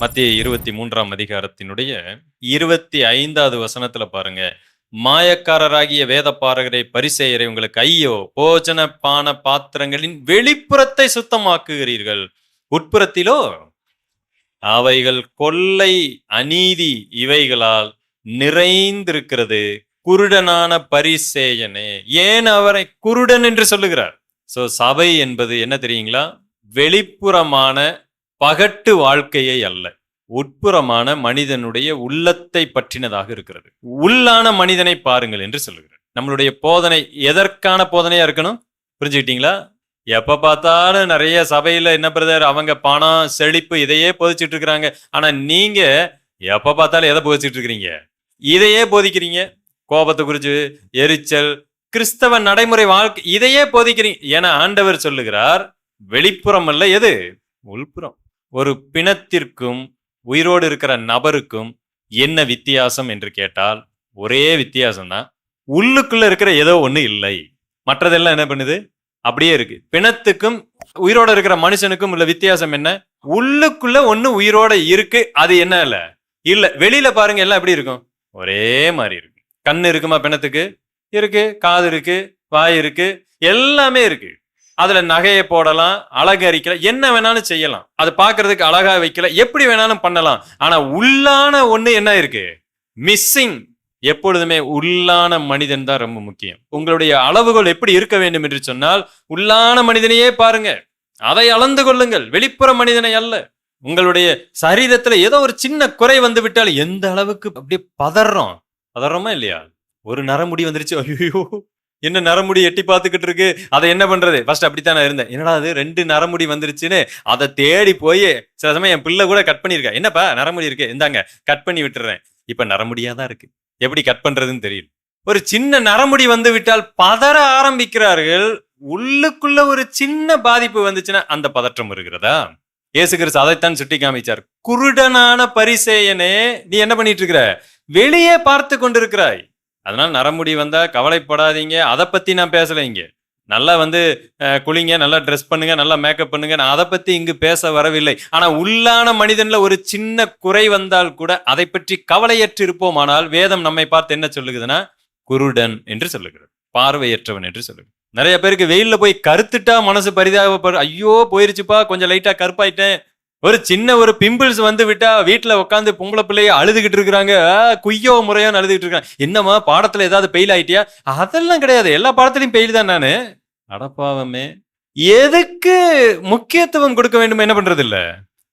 மத்திய இருபத்தி மூன்றாம் அதிகாரத்தினுடைய இருபத்தி ஐந்தாவது வசனத்துல பாருங்க. மாயக்காரராகிய வேத பாரகரை பரிசெயரை உங்களுக்கு ஐயோ போஜன பான பாத்திரங்களின் வெளிப்புறத்தை சுத்தமாக்குகிறீர்கள். உட்புறத்திலோ? அவைகள் கொள்ளை அநீதி இவைகளால் நிறைந்திருக்கிறது. குருடனான பரிசேயனே ஏன் அவரை குருடன் என்று சொல்லுகிறார்? சோ சபை என்பது என்ன தெரியுங்களா? வெளிப்புறமான பகட்டு வாழ்க்கையை அல்ல உட்புறமான மனிதனுடைய உள்ளத்தை பற்றினதாக இருக்கிறது. உள்ளான மனிதனை பாருங்கள் என்று சொல்லுகிறார். நம்மளுடைய போதனை எதற்கான போதனையா இருக்கணும்? புரிஞ்சுக்கிட்டீங்களா? எப்ப பார்த்தாலும் நிறைய சபையில என்ன பிரதர் அவங்க பணம் செழிப்பு இதையே போதிச்சுட்டு இருக்கிறாங்க. ஆனா நீங்க எப்ப பார்த்தாலும் எதை போதிச்சுட்டு இருக்கிறீங்க? இதையே போதிக்கிறீங்க. கோபத்தை குறிச்சு எரிச்சல் கிறிஸ்தவ நடைமுறை வாழ்க்கை இதையே போதிக்கிறீங்க. ஏன்னா ஆண்டவர் சொல்லுகிறார் வெளிப்புறம் அல்ல எது? உள்புறம். ஒரு பிணத்திற்கும் உயிரோடு இருக்கிற நபருக்கும் என்ன வித்தியாசம் என்று கேட்டால் ஒரே வித்தியாசம் தான் உள்ளுக்குள்ள இருக்கிற ஏதோ ஒன்று இல்லை. மற்றதெல்லாம் என்ன பண்ணுது? அப்படியே இருக்கு. பிணத்துக்கும் உயிரோட இருக்கிற மனுஷனுக்கும் உள்ள வித்தியாசம் என்ன? உள்ளுக்குள்ள ஒண்ணு உயிரோட இருக்கு அது என்ன இல்ல? இல்ல. வெளியில பாருங்க எல்லாம் எப்படி இருக்கும்? ஒரே மாதிரி இருக்கு. கண்ணு இருக்குமா பிணத்துக்கு? இருக்கு. காது இருக்கு. வாய் இருக்கு. எல்லாமே இருக்கு. அதுல நகையை போடலாம் அழகரிக்கல என்ன வேணாலும் செய்யலாம். அது பாக்குறதுக்கு அழகா வைக்கல எப்படி வேணாலும் பண்ணலாம். ஆனா உள்ளான ஒண்ணு என்ன இருக்கு? மிஸ்ஸிங் எப்பொழுதுமே உள்ளான மனிதன் தான் ரொம்ப முக்கியம். உங்களுடைய அளவுகள் எப்படி இருக்க வேண்டும் என்று சொன்னால் உள்ளான மனிதனையே பாருங்க. அதை அளந்து கொள்ளுங்கள். வெளிப்புற மனிதனை அல்ல. உங்களுடைய சரீரத்துல ஏதோ ஒரு சின்ன குறை வந்து விட்டால் எந்த அளவுக்கு அப்படியே பதறோம். பதறோமா இல்லையா? ஒரு நரமுடி வந்துருச்சு. ஐயோ என்ன நரமுடி எட்டி பார்த்துக்கிட்டு இருக்கு? அதை என்ன பண்றது? ஃபர்ஸ்ட் அப்படித்தான் நான் இருந்தேன். என்னடா அது ரெண்டு நரமுடி வந்துருச்சுன்னு அதை தேடி போய் சில சமயம் என் பிள்ளை கூட கட் பண்ணியிருக்கா. என்னப்பா? நரமுடி இருக்கு. இந்தாங்க கட் பண்ணி விட்டுறேன். இப்ப நரமுடியா தான் இருக்கு. எப்படி கட் பண்றதுன்னு தெரியல. ஒரு சின்ன நரமுடி வந்து விட்டால் பதற ஆரம்பிக்கிறார்கள். உள்ளுக்குள்ள ஒரு சின்ன பாதிப்பு வந்துச்சுன்னா அந்த பதற்றம் இருக்கிறதா இயேசு கிறிஸ்து அதைத்தான் சுட்டி காமிச்சார். குருடனான பரிசேயனே நீ என்ன பண்ணிட்டு இருக்கிற? வெளியே பார்த்து கொண்டிருக்கிறாய். அதனால நரமுடி வந்தா கவலைப்படாதீங்க. அதை பத்தி நான் பேசல இங்க. நல்லா வந்து குளிங்க நல்லா ட்ரெஸ் பண்ணுங்க நல்லா மேக்கப் பண்ணுங்க. நான் அதை பத்தி இங்கு பேச வரவில்லை. ஆனா உள்ளான மனிதன்ல ஒரு சின்ன குறை வந்தால் கூட அதை பற்றி கவலையற்று இருப்போமானால் வேதம் நம்மை பார்த்து என்ன சொல்லுகுதுன்னா குருடன் என்று சொல்லுகிறது. பார்வையற்றவன் என்று சொல்லுகிறது. நிறைய பேருக்கு வெயில்ல போய் கருத்துட்டா மனசு பரிதாபப்படு ஐயோ போயிருச்சுப்பா கொஞ்சம் லைட்டா கருப்பாயிட்டேன். ஒரு சின்ன ஒரு பிம்பிள்ஸ் வந்து விட்டா வீட்டுல உட்காந்து பொம்பளை பிள்ளைய அழுதுகிட்டு இருக்கிறாங்க. குய்யோ முறையோன்னு அழுதுகிட்டு இருக்காங்க. என்னம்மா பாடத்துல ஏதாவது பெயில் ஆயிட்டியா? அதெல்லாம் கிடையாது. எல்லா பாடத்திலையும் பெயில் தான் நானு. அடப்பாவமே எதுக்கு முக்கியத்துவம் கொடுக்க வேண்டும் என்ன பண்றது இல்ல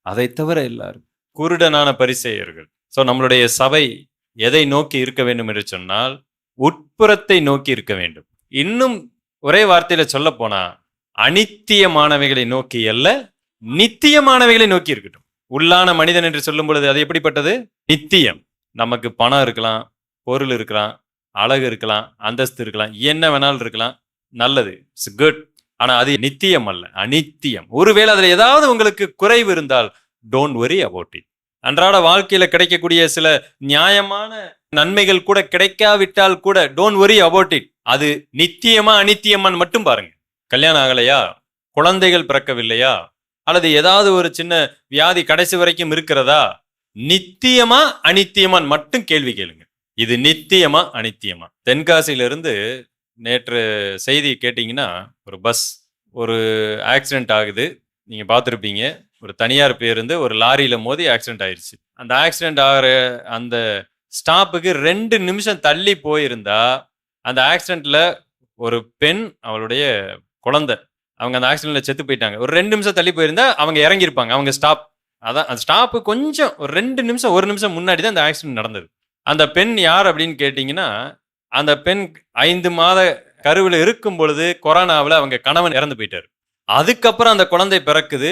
அதை தவிர எல்லாரும். குருடனான பரிசெயர்கள். ஸோ நம்மளுடைய சபை எதை நோக்கி இருக்க வேண்டும் என்று சொன்னால் உட்புறத்தை நோக்கி இருக்க வேண்டும். இன்னும் ஒரே வார்த்தையில சொல்ல போனா அனித்தியமானவைகளை நோக்கி அல்ல நித்தியமானவைகளை நோக்கி இருக்கட்டும். உள்ளான மனிதன் என்று சொல்லும் பொழுது அது எப்படிப்பட்டது? நித்தியம். நமக்கு பணம் இருக்கலாம் பொருள் இருக்கலாம் அழகு இருக்கலாம் அந்தஸ்து இருக்கலாம் என்ன வேணாலும் இருக்கலாம். நல்லது. இட்ஸ் குட் ஆனால் அது நித்தியம் அல்ல அனித்தியம் ஒருவேளை அதில் ஏதாவது உங்களுக்கு குறைவு இருந்தால் டோன்ட் வரி அபவுட் இட் அன்றாட வாழ்க்கையில் கிடைக்கக்கூடிய சில நியாயமான நன்மைகள் கூட கிடைக்காவிட்டால் கூட டோன்ட் வரி அபவுட் இட் அது நித்தியமா அனித்தியமான்னு மட்டும் பாருங்க. கல்யாணம் ஆகலையா? குழந்தைகள் பிறக்கவில்லையா? அல்லது ஏதாவது ஒரு சின்ன வியாதி கடைசி வரைக்கும் இருக்கிறதா? நித்தியமா அனித்தியமான்னு மட்டும் கேள்வி கேளுங்க. இது நித்தியமா அனித்தியமா? தென்காசியிலிருந்து நேற்று செய்தி கேட்டிங்கன்னா ஒரு பஸ் ஒரு ஆக்சிடென்ட் ஆகுது. நீங்கள் பார்த்துருப்பீங்க. ஒரு தனியார் பேருந்து ஒரு லாரியில் மோதி ஆக்சிடென்ட் ஆயிடுச்சு அந்த ஆக்சிடென்ட் ஆகிற அந்த ஸ்டாப்புக்கு ரெண்டு நிமிஷம் தள்ளி போயிருந்தா அந்த ஆக்சிடெண்ட்டில் ஒரு பெண் அவளுடைய குழந்தை அவங்க அந்த ஆக்சிடென்ட்ல செத்து போயிட்டாங்க. ஒரு ரெண்டு நிமிஷம் தள்ளி போயிருந்தா அவங்க இறங்கியிருப்பாங்க. அவங்க ஸ்டாப் அதான் அந்த ஸ்டாப்பு கொஞ்சம் ஒரு ரெண்டு நிமிஷம் ஒரு நிமிஷம் முன்னாடி தான் அந்த ஆக்சிடென்ட் நடந்தது. அந்த பெண் யார் அப்படின்னு கேட்டிங்கன்னா அந்த பெண் ஐந்து மாத கருவில் இருக்கும் பொழுது கொரோனாவில் அவங்க கணவன் இறந்து போயிட்டாரு. அதுக்கப்புறம் அந்த குழந்தை பிறக்குது.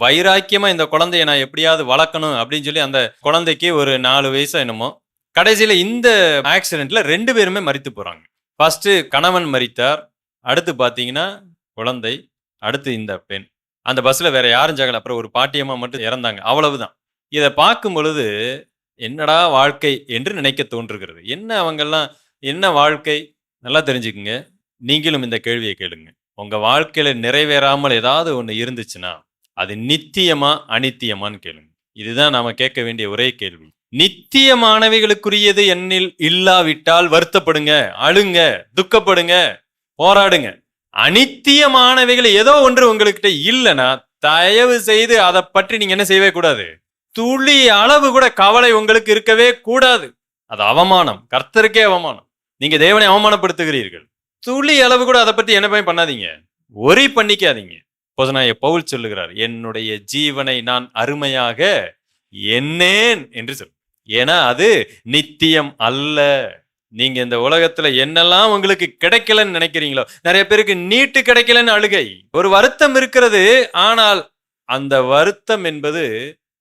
வைராக்கியமாக இந்த குழந்தைய நான் எப்படியாவது வளர்க்கணும் அப்படின்னு சொல்லி அந்த குழந்தைக்கு ஒரு நாலு வயசு என்னமோ கடைசியில் இந்த ஆக்சிடெண்ட்டில் ரெண்டு பேருமே மறித்து போகிறாங்க ஃபஸ்ட்டு கணவன் மறித்தார் அடுத்து பார்த்தீங்கன்னா குழந்தை அடுத்து இந்த பெண். அந்த பஸ்ல வேற யாரும் ஜாகல. அப்புறம் ஒரு பாட்டியம்மா மட்டும் இறந்தாங்க. அவ்வளவுதான். இதை பார்க்கும் பொழுது என்னடா வாழ்க்கை என்று நினைக்க தோன்றுகிறது. என்ன அவங்கெல்லாம் என்ன வாழ்க்கை? நல்லா தெரிஞ்சுக்குங்க. நீங்களும் இந்த கேள்வியை கேளுங்க. உங்க வாழ்க்கையில நிறைவேறாமல் ஏதாவது ஒன்று இருந்துச்சுன்னா அது நித்தியமா அனித்தியமான்னு கேளுங்க. இதுதான் நாம கேட்க வேண்டிய ஒரே கேள்வி. நித்தியமானவைகளுக்குரியது என்னில் இல்லாவிட்டால் வருத்தப்படுங்க அழுங்க துக்கப்படுங்க போராடுங்க. அனித்தியமானவைகள் ஏதோ ஒன்று உங்கள்கிட்ட இல்லைன்னா தயவு செய்து அதை பற்றி நீங்க என்ன செய்யவே கூடாது. துளி அளவு கூட கவலை உங்களுக்கு இருக்கவே கூடாது. அது அவமானம். கர்த்தருக்கே அவமானம். நீங்க தேவனை அவமானப்படுத்துகிறீர்கள். துளி அளவு கூட அதை பத்தி என்ன போய் பண்ணாதீங்க. ஒரி பண்ணிக்காதீங்க. போதனாய பவுல் சொல்லுகிறார் என்னுடைய ஜீவனை நான் அருமையாக என்னேன் என்று சொல். ஏன்னா அது நித்தியம் அல்ல. நீங்க இந்த உலகத்துல என்னெல்லாம் உங்களுக்கு கிடைக்கலன்னு நினைக்கிறீங்களோ நிறைய பேருக்கு நீட்டு கிடைக்கலன்னு அழுகை. ஒரு வருத்தம் இருக்கிறது ஆனால் அந்த வருத்தம் என்பது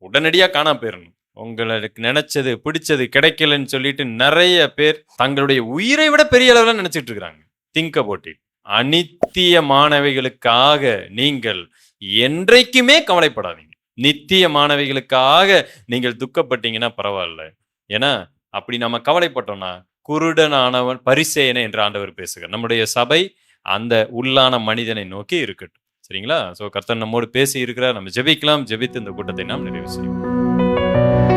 உடனடியா காணாம போயிடணும் உங்களுக்கு நினைச்சது பிடிச்சது கிடைக்கலன்னு சொல்லிட்டு நிறைய பேர் தங்களுடைய உயிரை விட பெரிய அளவில் நினைச்சிட்டு இருக்கிறாங்க. திங்க் அபவுட் இட் அனித்தியமானவைகளுக்காக நீங்கள் என்றைக்குமே கவலைப்படாதீங்க. நித்தியமானவைகளுக்காக நீங்கள் துக்கப்பட்டீங்கன்னா பரவாயில்ல. ஏன்னா அப்படி நம்ம கவலைப்பட்டோம்னா குருடனானவன் பரிசேன என்று ஆண்டவர் பேசுகிறார். நம்முடைய சபை அந்த உள்ளான மனிதனை நோக்கி இருக்கட்டும். சரிங்களா? சோ கர்த்தன் நம்மோடு பேசி இருக்கிறார். நம்ம ஜெபிக்கலாம். ஜெபித்து இந்த கூட்டத்தை நாம் நிறைவு செய்வோம்.